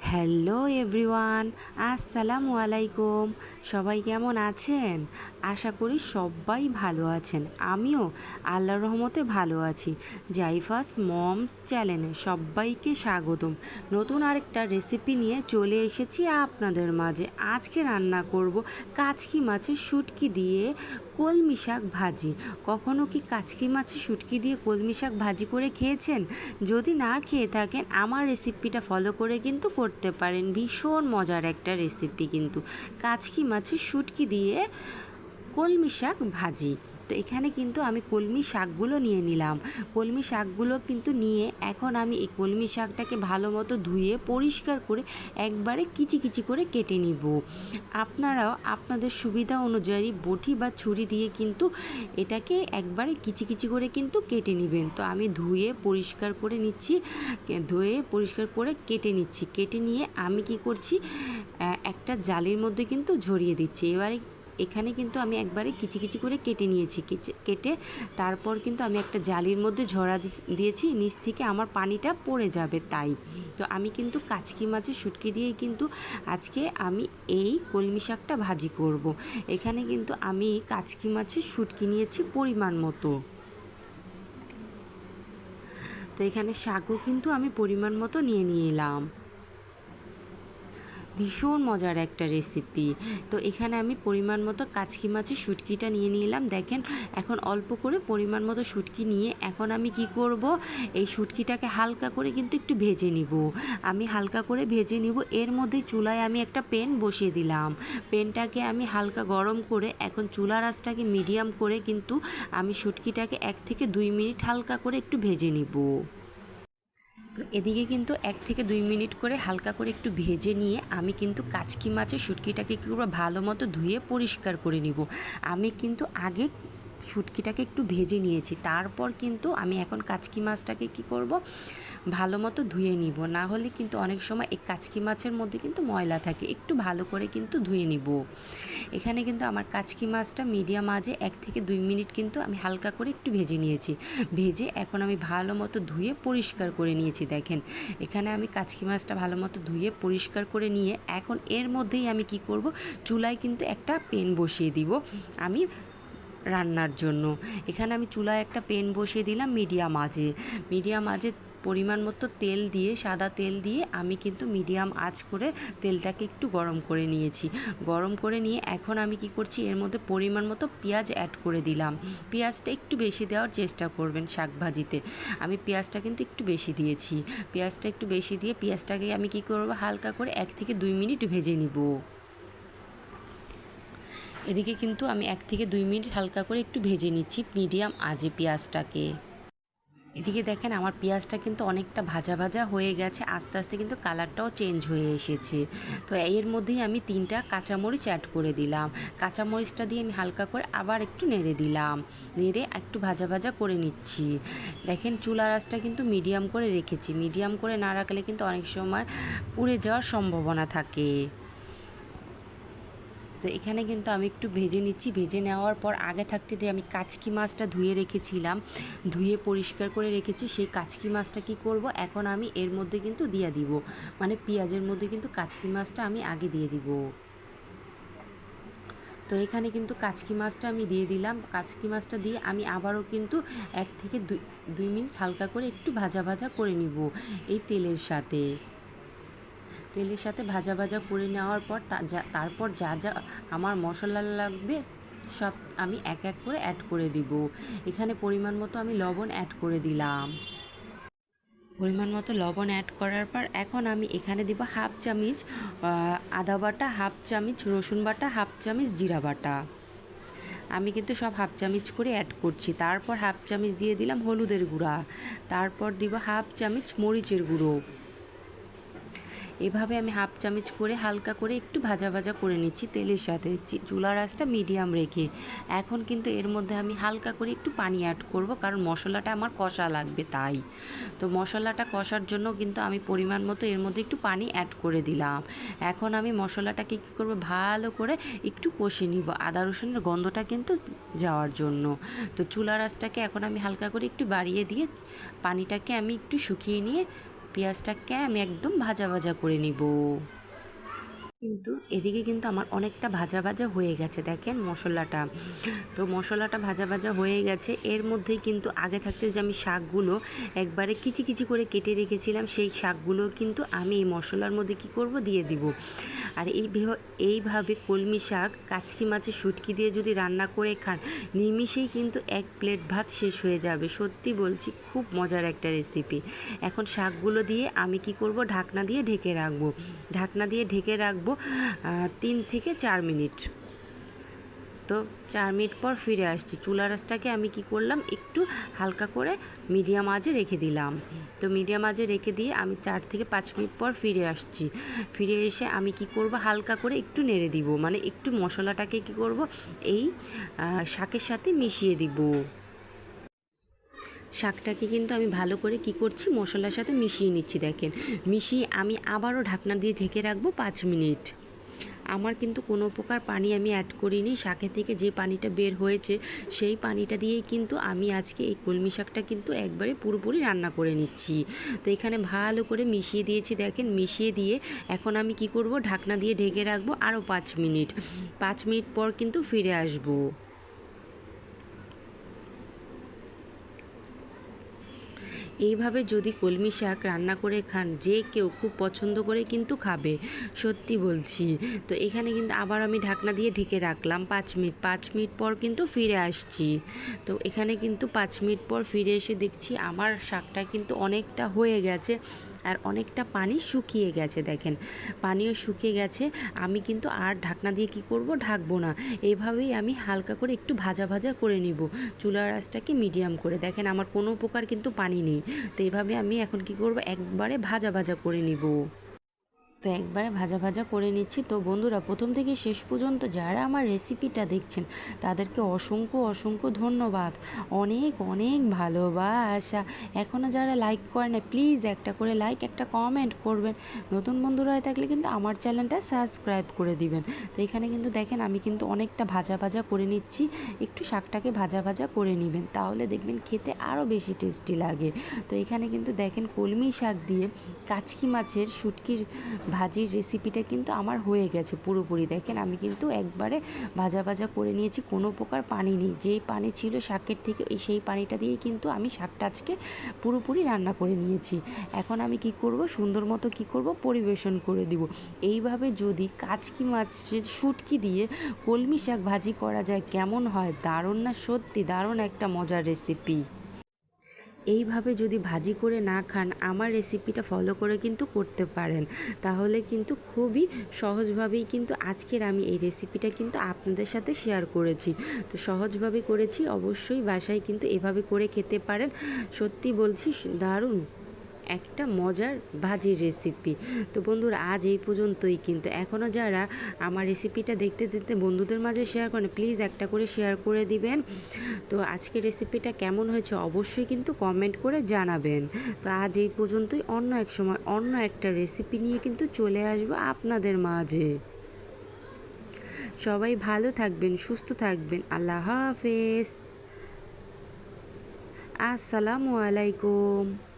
Hello everyone, আসসালামু আলাইকুম। সবাই কেমন আছেন? আশা করি সবাই ভালো আছেন। আমিও আল্লাহর রহমতে ভালো আছি। জাইফাস মমস চ্যানেলে সবাইকে স্বাগতম। নতুন আরেকটা রেসিপি নিয়ে চলে এসেছি আপনাদের মাঝে। আজকে রান্না করব কাচকি মাছের শুটকি দিয়ে কলমি শাক ভাজি। কখনো কি কাচকি মাছে শুটকি দিয়ে কলমি শাক ভাজি করে খেয়েছেন? যদি না খেয়ে থাকেন, আমার রেসিপিটা ফলো করে কিন্তু করতে পারেন। ভীষণ মজার একটা রেসিপি কিন্তু। কাচকি মাছের শুটকি দিয়ে কলমি শাক ভাজি। তো এখানে কিন্তু আমি কলমি শাকগুলো নিয়ে নিলাম। কলমি শাকগুলো কিন্তু নিয়ে এখন আমি এই কলমি শাকটাকে ভালো মতো ধুয়ে, পরিষ্কার করে একবারে কিচি কিচি করে কেটে নিব। আপনারাও আপনাদের সুবিধা অনুযায়ী বটি বা ছুরি দিয়ে কিন্তু এটাকে একবারে কিচি কিচি করে কিন্তু কেটে নেবেন। তো আমি ধুয়ে, পরিষ্কার করে নিচ্ছি ধুয়ে, পরিষ্কার করে কেটে নিচ্ছি। কেটে নিয়ে আমি কি করছি একটা জালির মধ্যে কিন্তু ঝরিয়ে দিচ্ছি। এবারে এখানে কিন্তু আমি একবারে কিচি কিচি করে কেটে নিয়েছি। কেটে তারপর কিন্তু আমি একটা জালির মধ্যে ঝরা দিয়েছি, নিচ থেকে আমার পানিটা পড়ে যাবে তাই। তো আমি কিন্তু কাচকি মাছের শুটকি দিয়েই কিন্তু আজকে আমি এই কলমি শাকটা ভাজি করব। এখানে কিন্তু আমি কাচকি মাছের শুটকি নিয়েছি পরিমাণ মতো। তো এখানে শাকও কিন্তু আমি পরিমাণ মতো নিয়ে নিয়ে এলাম ভীষণ মজার একটা রেসিপি তো এখানে আমি পরিমাণ মতো কাচকি মাছের শুটকিটা নিয়ে নিলাম। দেখেন, এখন অল্প করে পরিমাণ মতো শুটকি নিয়ে এখন আমি কি করব? এই শুটকিটাকে হালকা করে কিন্তু একটু ভেজে নিব। আমি হালকা করে ভেজে নিব। এর মধ্যে চুলায় আমি একটা পেন বসিয়ে দিলাম। পেনটাকে আমি হালকা গরম করে এখন চুলা রাসটাকে মিডিয়াম করে কিন্তু আমি শুটকিটাকে এক থেকে দুই মিনিট হালকা করে একটু ভেজে নিব। তো এদিকে কিন্তু এক থেকে দুই মিনিট করে হালকা করে একটু ভেজে নিয়ে আমি কিন্তু কাচকি মাছের শুটকিটাকে কী করব ভালো মতো ধুয়ে পরিষ্কার করে নিব। আমি কিন্তু আগে শুটকিটাকে একটু ভেজে নিয়েছি। তারপর কিন্তু আমি এখন কাচকি মাছটাকে কি করব? ভালো মতো ধুয়ে নিব। না হলে কিন্তু অনেক সময় এই কাচকি মাছের মধ্যে কিন্তু ময়লা থাকে। একটু ভালো করে কিন্তু ধুয়ে নিব। এখানে কিন্তু আমার কাচকি মাছটা মিডিয়াম আজে এক থেকে দুই মিনিট কিন্তু আমি হালকা করে একটু ভেজে নিয়েছি। ভেজে এখন আমি ভালো মতো ধুয়ে পরিষ্কার করে নিয়েছি, দেখেন। এখানে আমি কাচকি মাছটা ভালো মতো ধুয়ে পরিষ্কার করে নিয়ে এখন এর মধ্যেই আমি কি করব? চুলায় কিন্তু একটা পেন বসিয়ে দিব। আমি রান্নার জন্য। এখানে আমি চুলায় একটা পেন বসিয়ে দিলাম মিডিয়াম আজে মিডিয়াম আজে পরিমাণ মতো তেল দিয়ে, সাদা তেল দিয়ে আমি কিন্তু মিডিয়াম আঁচ করে তেলটাকে একটু গরম করে নিয়েছি। গরম করে নিয়ে এখন আমি কি করছি, এর মধ্যে পরিমাণ মতো পেঁয়াজ অ্যাড করে দিলাম। পেঁয়াজটা একটু বেশি দেওয়ার চেষ্টা করবেন শাক ভাজিতে। আমি পেঁয়াজটা কিন্তু একটু বেশি দিয়েছি। পেঁয়াজটা একটু বেশি দিয়ে পেঁয়াজটাকে আমি কি করব, হালকা করে এক থেকে দুই মিনিট ভেজে নিব। এদিকে কিন্তু আমি এক থেকে দুই মিনিট হালকা করে একটু ভেজে নিচ্ছি মিডিয়াম আজে পেঁয়াজটাকে। এদিকে দেখেন আমার পেঁয়াজটা কিন্তু অনেকটা ভাজা ভাজা হয়ে গেছে, আস্তে আস্তে কিন্তু কালারটাও চেঞ্জ হয়ে এসেছে। তো এর মধ্যেই আমি তিনটা কাঁচামরিচ অ্যাড করে দিলাম। কাঁচামরিচটা দিয়ে আমি হালকা করে আবার একটু নেড়ে দিলাম। নেড়ে একটু ভাজা ভাজা করে নিচ্ছি। দেখেন চুলা রাসটা কিন্তু মিডিয়াম করে রেখেছি। মিডিয়াম করে না রাখলে কিন্তু অনেক সময় পুড়ে যাওয়ার সম্ভাবনা থাকে। তো এখানে কিন্তু আমি একটু ভেজে নিচ্ছি। ভেজে নেওয়ার পর আগে থাকতে যে আমি কাচকি মাছটা ধুয়ে রেখেছিলাম। ধুয়ে পরিষ্কার করে রেখেছি। সেই কাচকি মাছটা কি করব? এখন আমি এর মধ্যে কিন্তু দিয়ে দিব। মানে পেঁয়াজের মধ্যে কিন্তু কাচকি মাছটা আমি আগে দিয়ে দিব। তো এখানে কিন্তু কাচকি মাছটা আমি দিয়ে দিলাম। কাচকি মাছটা দিয়ে আমি আবারও কিন্তু এক থেকে দুই দুই মিনিট হালকা করে একটু ভাজা ভাজা করে নিব এই তেলের সাথে। তেলের সাথে ভাজা ভাজা করে নেওয়ার পর তারপর যা যা আমার মশলা লাগবে, সব আমি এক এক করে অ্যাড করে দিব। এখানে পরিমাণ মতো আমি লবণ অ্যাড করে দিলাম। পরিমাণ মতো লবণ অ্যাড করার পর এখন আমি এখানে দিব হাফ চামিচ আদা বাটা, হাফ চামিচ, রসুন বাটা, হাফ চামিচ, জিরা বাটা। আমি কিন্তু সব হাফ চামিচ করে অ্যাড করছি। তারপর হাফ চামিচ দিয়ে দিলাম হলুদের গুঁড়া। তারপর দিব হাফ চামিচ মরিচের গুঁড়ো। এভাবে আমি হাফ চামচ করে হালকা করে একটু ভাজা ভাজা করে নিচ্ছি তেলের সাথে। চুলার আঁচটা মিডিয়াম রেখে। এখন কিন্তু এর মধ্যে আমি হালকা করে একটু পানি অ্যাড করব কারণ মশলাটা আমার কষা লাগবে তাই। তো মশলাটা কষার জন্য কিন্তু আমি পরিমাণ মতো এর মধ্যে একটু পানি অ্যাড করে দিলাম। এখন আমি মশলাটাকে কী করব? ভালো করে একটু কষে নিব। আদা রসুনের গন্ধটা কিন্তু যাওয়ার জন্য। তো চুলার আঁচটাকে এখন আমি হালকা করে একটু বাড়িয়ে দিয়ে পানিটাকে আমি একটু শুকিয়ে নিয়ে পেঁয়াজটাকে আমি একদম ভাজা ভাজা করে নিব। কিন্তু এদিকে কিন্তু আমার অনেকটা ভাজা ভাজা হয়ে গেছে, দেখেন মশলাটা। তো মশলাটা ভাজা ভাজা হয়ে গেছে। এর মধ্যেই কিন্তু আগে থাকতে যে আমি শাকগুলো একবারে কিচি কিচি করে কেটে রেখেছিলাম, সেই শাকগুলো কিন্তু আমি এই মশলার মধ্যে কি করব, দিয়ে দিব। আর এই ভেবা- এইভাবে কলমি শাক, কাচকি মাছের শুটকি দিয়ে যদি রান্না করে খান, নিমিষেই কিন্তু এক প্লেট ভাত শেষ হয়ে যাবে। সত্যি বলছি, খুব মজার একটা রেসিপি। এখন শাকগুলো দিয়ে আমি কি করব, ঢাকনা দিয়ে ঢেকে রাখব। ঢাকনা দিয়ে ঢেকে রাখব তিন থেকে চার মিনিট। তো চার মিনিট পর ফিরে আসছি। চুলা রাসটাকে আমি কি করলাম? একটু হালকা করে মিডিয়াম আঁচে রেখে দিলাম। তো মিডিয়াম আঁচে রেখে দিয়ে আমি চার থেকে পাঁচ মিনিট পর ফিরে আসছি। ফিরে এসে আমি কি করব? হালকা করে একটু নেড়ে দিব। মানে একটু মশলাটাকে কি করব? এই শাকের সাথে মিশিয়ে দিব। শাকটাকে কিন্তু আমি ভালো করে কি করছি, মশলার সাথে মিশিয়ে নিচ্ছি, দেখেন। মিশিয়ে আমি আবারও ঢাকনা দিয়ে ঢেকে রাখব পাঁচ মিনিট। আমার কিন্তু কোনো প্রকার পানি আমি অ্যাড করিনি। শাকের থেকে যে পানিটা বের হয়েছে, সেই পানিটা দিয়েই কিন্তু আমি আজকে এই কলমি শাকটা কিন্তু একবারে পুরোপুরি রান্না করে নিচ্ছি। তো এখানে ভালো করে মিশিয়ে দিয়েছি, দেখেন, মিশিয়ে দিয়ে এখন আমি কি করব, ঢাকনা দিয়ে ঢেকে রাখব আরও পাঁচ মিনিট। পাঁচ মিনিট পর কিন্তু ফিরে আসব। এইভাবে যদি কলমি শাক রান্না করে খান, যে কেউ খুব পছন্দ করে কিন্তু খাবে, সত্যি বলছি। তো এখানে কিন্তু আবার আমি ঢাকনা দিয়ে ঢেকে রাখলাম পাঁচ মিনিট। পাঁচ মিনিট পর কিন্তু ফিরে আসছি। তো এখানে কিন্তু পাঁচ মিনিট পর ফিরে এসে দেখছি আমার শাকটা কিন্তু অনেকটা হয়ে গেছে আর অনেকটা পানি শুকিয়ে গেছে দেখেন। পানিও শুকিয়ে গেছে। আমি কিন্তু আর ঢাকনা দিয়ে কি করব? ঢাকবো না। এইভাবেই আমি হালকা করে একটু ভাজা ভাজা করে নিব। চুলার আঁচটাকে মিডিয়াম করে। দেখেন আমার কোনো প্রকার কিন্তু পানি নেই। তো এইভাবে আমি এখন কি করব? একবারে ভাজা ভাজা করে নিব। তো একবারে ভাজা ভাজা করে নিচ্ছি। তো বন্ধুরা, প্রথম থেকে শেষ পর্যন্ত যারা আমার রেসিপিটা দেখছেন, তাদেরকে অসংখ্য অসংখ্য ধন্যবাদ। অনেক অনেক ভালোবাসা। এখনও যারা লাইক করে না প্লিজ একটা করে লাইক একটা কমেন্ট করবেন। নতুন বন্ধুরা হয়ে থাকলে কিন্তু আমার চ্যানেলটা সাবস্ক্রাইব করে দিবেন। তো এখানে কিন্তু দেখেন, আমি কিন্তু অনেকটা ভাজা ভাজা করে নিচ্ছি। একটু শাকটাকে ভাজা ভাজা করে নেবেন, তাহলে দেখবেন খেতে আরও বেশি টেস্টি লাগে। তো এখানে কিন্তু দেখেন কলমি শাক দিয়ে কাচকি মাছের শুটকির ভাজির রেসিপিটা কিন্তু আমার হয়ে গেছে পুরোপুরি। দেখেন, আমি কিন্তু একবারে ভাজা ভাজা করে নিয়েছি, কোনো প্রকার পানি নেই। যেই পানি ছিল শাকের থেকে সেই পানিটা দিয়েই কিন্তু আমি শাকটা আজকে পুরোপুরি রান্না করে নিয়েছি। এখন আমি কি করব, সুন্দর মতো কি করব, পরিবেশন করে দিব। এইভাবে যদি কাচকি মাছের শুটকি দিয়ে কলমি শাক ভাজি করা যায়, কেমন হয়? দারুণ না সত্যি? দারুণ একটা মজার রেসিপি এইভাবে যদি ভাজি করে না খান, আমার রেসিপিটা ফলো করে কিন্তু করতে পারেন। তাহলে কিন্তু খুবই সহজভাবেই কিন্তু আজকের আমি এই রেসিপিটা কিন্তু আপনাদের সাথে শেয়ার করেছি। তো সহজভাবে করেছি, অবশ্যই বাসায় কিন্তু এভাবে করে খেতে পারেন। সত্যি বলছি, দারুণ। একটা মজার ভাজির রেসিপি তো বন্ধুরা, আজ এই পর্যন্তই। কিন্তু এখনও যারা আমার রেসিপিটা দেখতে দেখতে বন্ধুদের মাঝে শেয়ার করেন প্লিজ একটা করে শেয়ার করে দিবেন। তো আজকের রেসিপিটা কেমন হয়েছে অবশ্যই কিন্তু কমেন্ট করে জানাবেন। তো আজ এই পর্যন্তই। অন্য এক সময় অন্য একটা রেসিপি নিয়ে কিন্তু চলে আসব আপনাদের মাঝে। সবাই ভালো থাকবেন, সুস্থ থাকবেন। আল্লাহ হাফেজ। আসসালামু আলাইকুম।